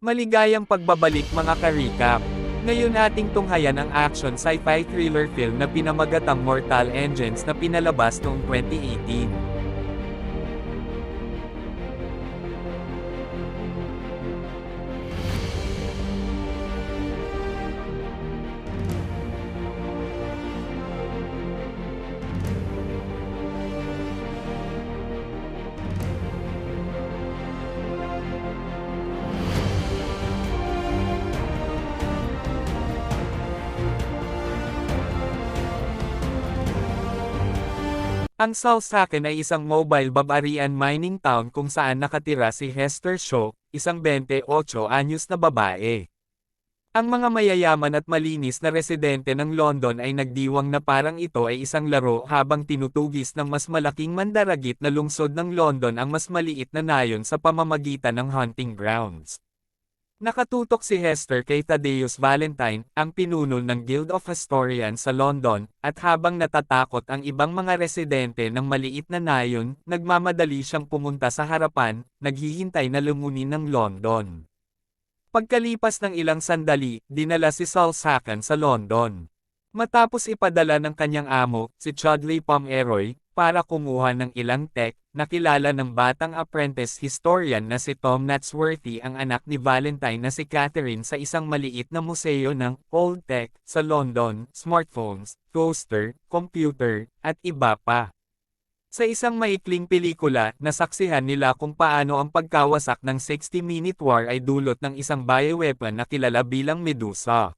Maligayang pagbabalik mga ka-recap. Ngayon ating tunghayan ang action sci-fi thriller film na pinamagatang Mortal Engines na pinalabas noong 2018. Ang Salsaken ay isang mobile barbarian mining town kung saan nakatira si Hester Shaw, isang 28 anyos na babae. Ang mga mayayaman at malinis na residente ng London ay nagdiwang na parang ito ay isang laro habang tinutugis ng mas malaking mandaragit na lungsod ng London ang mas maliit na nayon sa pamamagitan ng hunting grounds. Nakatutok si Hester kay Thaddeus Valentine, ang pinuno ng Guild of Historians sa London, at habang natatakot ang ibang mga residente ng maliit na nayon, nagmamadali siyang pumunta sa harapan, naghihintay na lumunin ng London. Pagkalipas ng ilang sandali, dinala si Salsakan sa London. Matapos ipadala ng kanyang amo, si Chudley Pomeroy, para kumuha ng ilang tech, nakilala ng batang apprentice historian na si Tom Natsworthy ang anak ni Valentine na si Catherine sa isang maliit na museo ng old tech sa London, smartphones, toaster, computer, at iba pa. Sa isang maikling pelikula, nasaksihan nila kung paano ang pagkawasak ng 60-minute war ay dulot ng isang bioweapon na kilala bilang Medusa.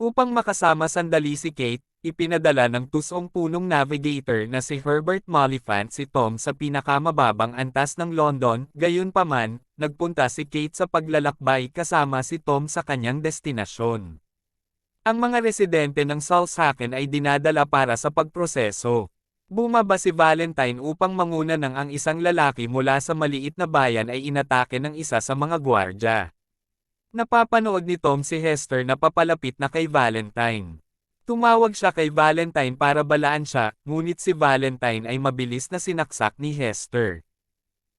Upang makasama sandali si Kate, ipinadala ng tusong punong navigator na si Herbert Mollifant si Tom sa pinakamababang antas ng London, gayunpaman, nagpunta si Kate sa paglalakbay kasama si Tom sa kanyang destinasyon. Ang mga residente ng Salsaken ay dinadala para sa pagproseso. Bumaba si Valentine upang manguna ng ang isang lalaki mula sa maliit na bayan ay inatake ng isa sa mga gwardya. Napapanood ni Tom si Hester na papalapit na kay Valentine. Tumawag siya kay Valentine para balaan siya, ngunit si Valentine ay mabilis na sinaksak ni Hester.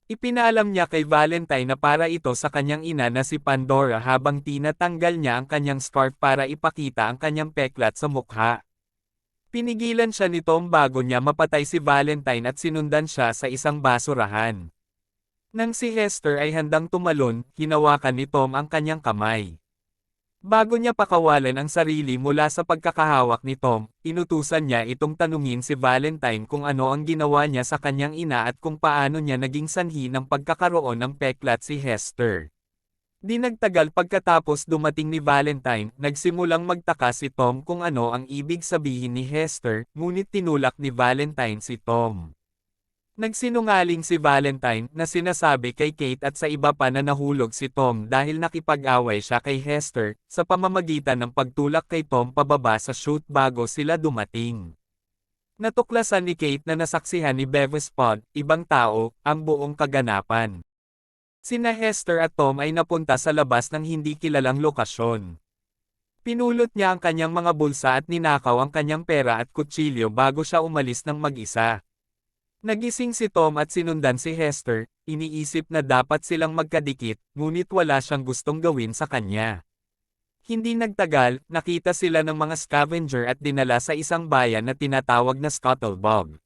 Ipinaalam niya kay Valentine na para ito sa kanyang ina na si Pandora habang tinatanggal niya ang kanyang scarf para ipakita ang kanyang peklat sa mukha. Pinigilan siya ni Tom bago niya mapatay si Valentine at sinundan siya sa isang basurahan. Nang si Hester ay handang tumalon, hinawakan ni Tom ang kanyang kamay. Bago niya pakawalan ang sarili mula sa pagkakahawak ni Tom, inutusan niya itong tanungin si Valentine kung ano ang ginawa niya sa kanyang ina at kung paano niya naging sanhi ng pagkakaroon ng peklat si Hester. Di nagtagal pagkatapos dumating ni Valentine, nagsimulang magtaka si Tom kung ano ang ibig sabihin ni Hester, ngunit tinulak ni Valentine si Tom. Nagsinungaling si Valentine na sinasabi kay Kate at sa iba pa na nahulog si Tom dahil nakipag-away siya kay Hester sa pamamagitan ng pagtulak kay Tom pababa sa chute bago sila dumating. Natuklasan ni Kate na nasaksihan ni Bevis Pod, ibang tao, ang buong kaganapan. Sina Hester at Tom ay napunta sa labas ng hindi kilalang lokasyon. Pinulot niya ang kanyang mga bulsa at ninakaw ang kanyang pera at kutsilyo bago siya umalis ng mag-isa. Nagising si Tom at sinundan si Hester, iniisip na dapat silang magkadikit, ngunit wala siyang gustong gawin sa kanya. Hindi nagtagal, nakita sila ng mga scavenger at dinala sa isang bayan na tinatawag na Scuttlebug.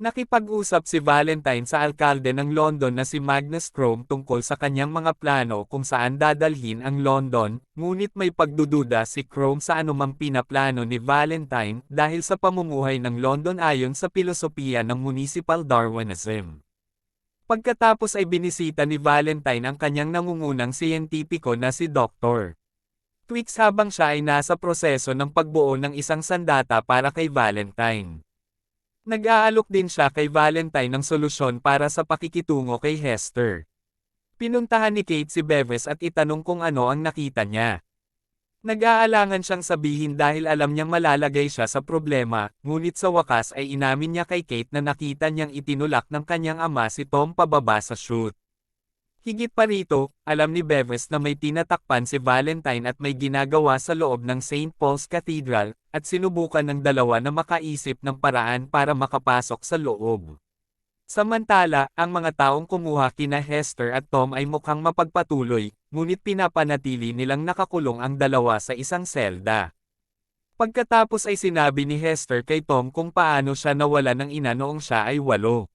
Nakipag-usap si Valentine sa alkalde ng London na si Magnus Chrome tungkol sa kanyang mga plano kung saan dadalhin ang London, ngunit may pagdududa si Chrome sa anumang pinaplano ni Valentine dahil sa pamumuhay ng London ayon sa pilosopiya ng Municipal Darwinism. Pagkatapos ay binisita ni Valentine ang kanyang nangungunang siyentipiko na si Dr. Tweaks habang siya ay nasa proseso ng pagbuo ng isang sandata para kay Valentine. Nag-aalok din siya kay Valentine ng solusyon para sa pakikitungo kay Hester. Pinuntahan ni Kate si Beves at itanong kung ano ang nakita niya. Nag-aalangan siyang sabihin dahil alam niyang malalagay siya sa problema, ngunit sa wakas ay inamin niya kay Kate na nakita niyang itinulak ng kanyang ama si Tom pababa sa chute. Higit pa rito, alam ni Beves na may tinatakpan si Valentine at may ginagawa sa loob ng St. Paul's Cathedral, at sinubukan ng dalawa na makaisip ng paraan para makapasok sa loob. Samantala, ang mga taong kumuha kina Hester at Tom ay mukhang mapagpatuloy, ngunit pinapanatili nilang nakakulong ang dalawa sa isang selda. Pagkatapos ay sinabi ni Hester kay Tom kung paano siya nawala ng ina noong siya ay walo.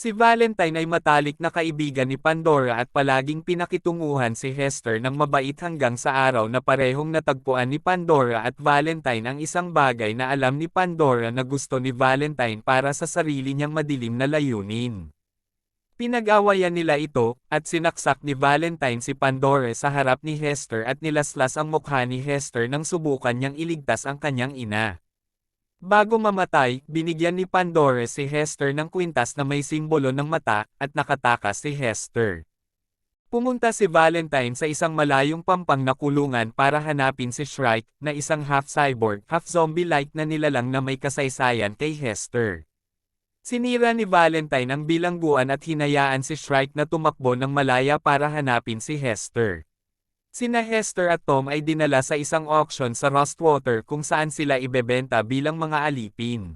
Si Valentine ay matalik na kaibigan ni Pandora at palaging pinakitunguhan si Hester ng mabait hanggang sa araw na parehong natagpuan ni Pandora at Valentine ang isang bagay na alam ni Pandora na gusto ni Valentine para sa sarili niyang madilim na layunin. Pinag-awayan nila ito, at sinaksak ni Valentine si Pandora sa harap ni Hester at nilaslas ang mukha ni Hester nang subukan niyang iligtas ang kanyang ina. Bago mamatay, binigyan ni Pandora si Hester ng kwintas na may simbolo ng mata, at nakatakas si Hester. Pumunta si Valentine sa isang malayong pampang na kulungan para hanapin si Shrike, na isang half-cyborg, half-zombie-like na nilalang na may kasaysayan kay Hester. Sinira ni Valentine ang bilangguan at hinayaan si Shrike na tumakbo ng malaya para hanapin si Hester. Sina Hester at Tom ay dinala sa isang auction sa Rustwater kung saan sila ibebenta bilang mga alipin.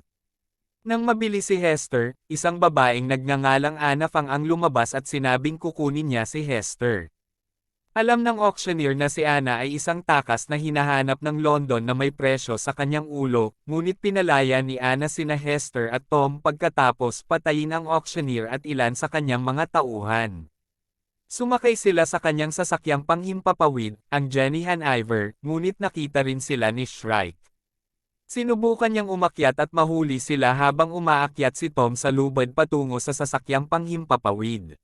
Nang mabili si Hester, isang babaeng nagngangalang Anna Fang ang lumabas at sinabing kukunin niya si Hester. Alam ng auctioneer na si Anna ay isang takas na hinahanap ng London na may presyo sa kanyang ulo, ngunit pinalaya ni Anna sina Hester at Tom pagkatapos patayin ang auctioneer at ilan sa kanyang mga tauhan. Sumakay sila sa kanyang sasakyang panghimpapawid, ang Jenny Haniver, ngunit nakita rin sila ni Shrike. Sinubukan niyang umakyat at mahuli sila habang umaakyat si Tom sa lubad patungo sa sasakyang panghimpapawid.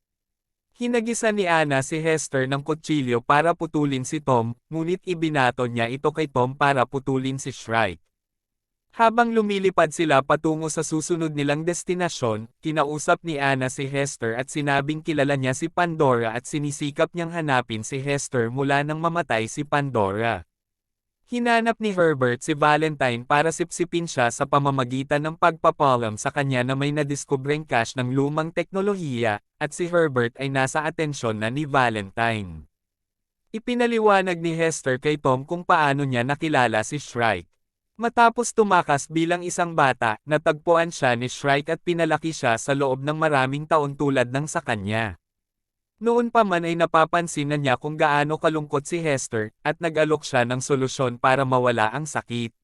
Hinagisa ni Anna si Hester ng kutsilyo para putulin si Tom, ngunit ibinato niya ito kay Tom para putulin si Shrike. Habang lumilipad sila patungo sa susunod nilang destinasyon, kinausap ni Anna si Hester at sinabing kilala niya si Pandora at sinisikap niyang hanapin si Hester mula nang mamatay si Pandora. Hinanap ni Herbert si Valentine para sipsipin siya sa pamamagitan ng pagpapalam sa kanya na may nadiskubreng cache ng lumang teknolohiya, at si Herbert ay nasa atensyon na ni Valentine. Ipinaliwanag ni Hester kay Tom kung paano niya nakilala si Shrike. Matapos tumakas bilang isang bata, natagpuan siya ni Shrike at pinalaki siya sa loob ng maraming taon tulad ng sa kanya. Noon pa man ay napapansin na niya kung gaano kalungkot si Hester, at nag-alok siya ng solusyon para mawala ang sakit.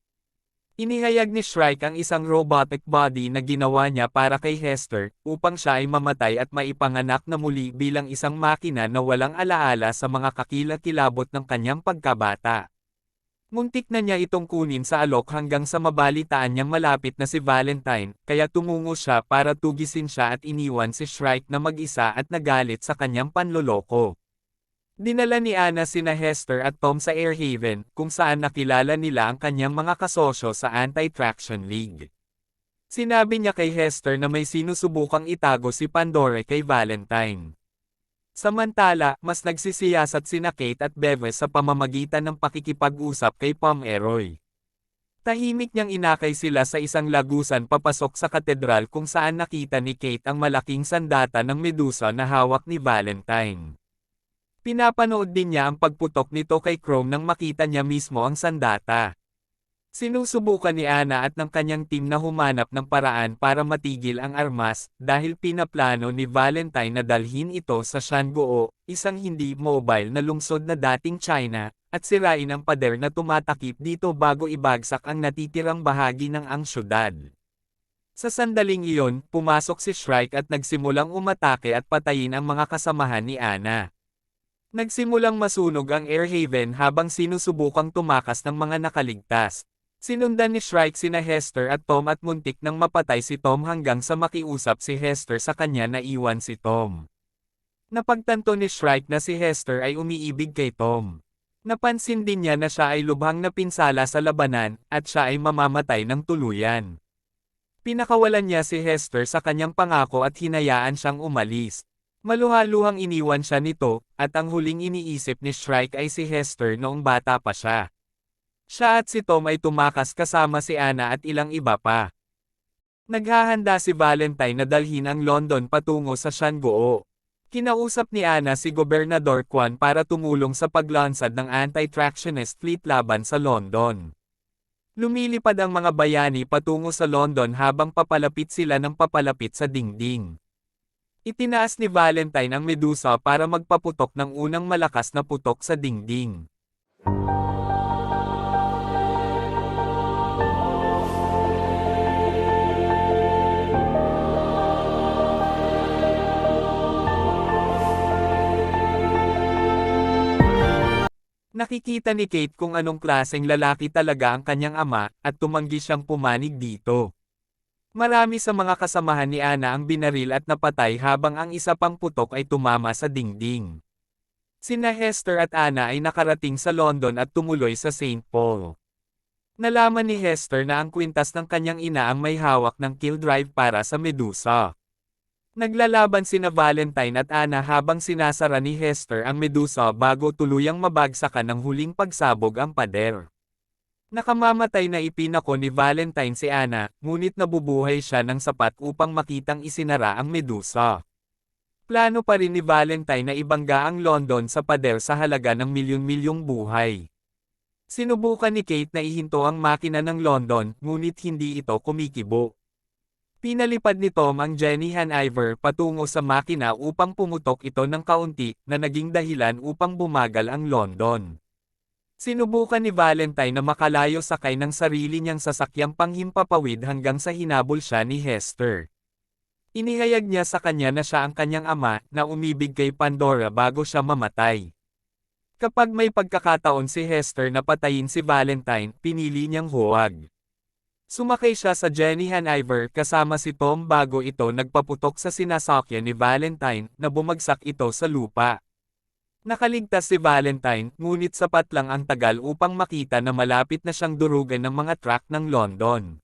Inihayag ni Shrike ang isang robotic body na ginawa niya para kay Hester, upang siya ay mamatay at maipanganak na muli bilang isang makina na walang alaala sa mga kakilakilabot ng kanyang pagkabata. Muntik na niya itong kunin sa alok hanggang sa mabalitaan niyang malapit na si Valentine, kaya tumungo siya para tugisin siya at iniwan si Shrike na mag-isa at nagalit sa kanyang panloloko. Dinala ni Anna sina Hester at Tom sa Airhaven, kung saan nakilala nila ang kanyang mga kasosyo sa Anti-Traction League. Sinabi niya kay Hester na may sinusubukang itago si Pandora kay Valentine. Samantala, mas nagsisiyasat sina Kate at Beves sa pamamagitan ng pakikipag-usap kay Pomeroy. Tahimik niyang inakay sila sa isang lagusan papasok sa katedral kung saan nakita ni Kate ang malaking sandata ng medusa na hawak ni Valentine. Pinapanood din niya ang pagputok nito kay Chrome nang makita niya mismo ang sandata. Sinusubukan ni Ana at ng kanyang team na humanap ng paraan para matigil ang armas, dahil pinaplano ni Valentine na dalhin ito sa Shanguo, isang hindi mobile na lungsod na dating China, at sirain ang pader na tumatakip dito bago ibagsak ang natitirang bahagi ng ang syudad. Sa sandaling iyon, pumasok si Shrike at nagsimulang umatake at patayin ang mga kasamahan ni Ana. Nagsimulang masunog ang Airhaven habang sinusubukang tumakas ng mga nakaligtas, Sinundan ni Shrike sina Hester at Tom at muntik nang mapatay si Tom hanggang sa makiusap si Hester sa kanya na iwan si Tom. Napagtanto ni Shrike na si Hester ay umiibig kay Tom. Napansin din niya na siya ay lubhang napinsala sa labanan, at siya ay mamamatay ng tuluyan. Pinakawalan niya si Hester sa kanyang pangako at hinayaan siyang umalis. Maluhaluhang iniwan siya nito, at ang huling iniisip ni Shrike ay si Hester noong bata pa siya. Siya at si Tom ay tumakas kasama si Anna at ilang iba pa. Naghahanda si Valentine na dalhin ang London patungo sa Shanguo. Kinausap ni Anna si Gobernador Kwan para tumulong sa paglansad ng anti-tractionist fleet laban sa London. Lumilipad ang mga bayani patungo sa London habang papalapit sila ng papalapit sa dingding. Itinaas ni Valentine ang medusa para magpaputok ng unang malakas na putok sa dingding. Nakikita ni Kate kung anong klaseng lalaki talaga ang kanyang ama, at tumanggi siyang pumanig dito. Marami sa mga kasamahan ni Ana ang binaril at napatay habang ang isa pang putok ay tumama sa dingding. Sina Hester at Ana ay nakarating sa London at tumuloy sa St. Paul. Nalaman ni Hester na ang kwintas ng kanyang ina ang may hawak ng kill drive para sa Medusa. Naglalaban sina Valentine at Ana habang sinasara ni Hester ang Medusa bago tuluyang mabagsakan ng huling pagsabog ang pader. Nakamamatay na ipinako ni Valentine si Ana, ngunit nabubuhay siya ng sapat upang makitang isinara ang Medusa. Plano pa rin ni Valentine na ibangga ang London sa pader sa halaga ng milyon-milyong buhay. Sinubukan ni Kate na ihinto ang makina ng London, ngunit hindi ito kumikibo. Pinalipad ni Tom ang Jenny Haniver patungo sa makina upang pumutok ito ng kaunti, na naging dahilan upang bumagal ang London. Sinubukan ni Valentine na makalayo sakay ng sarili niyang sasakyang panghimpapawid hanggang sa hinabol siya ni Hester. Inihayag niya sa kanya na siya ang kanyang ama, na umibig kay Pandora bago siya mamatay. Kapag may pagkakataon si Hester na patayin si Valentine, pinili niyang huwag. Sumakay siya sa Jenny Haniver kasama si Tom bago ito nagpaputok sa sinasakyan ni Valentine na bumagsak ito sa lupa. Nakaligtas si Valentine, ngunit sapat lang ang tagal upang makita na malapit na siyang durugan ng mga truck ng London.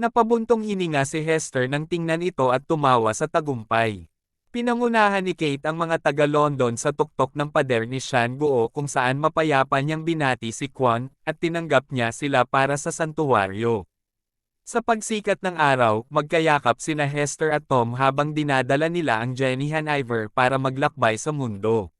Napabuntong hininga si Hester nang tingnan ito at tumawa sa tagumpay. Pinangunahan ni Kate ang mga taga-London sa tuktok ng pader ni Shan Guo kung saan mapayapa niyang binati si Quan, at tinanggap niya sila para sa santuwaryo. Sa pagsikat ng araw, magkayakap sina Hester at Tom habang dinadala nila ang Jenny Haniver para maglakbay sa mundo.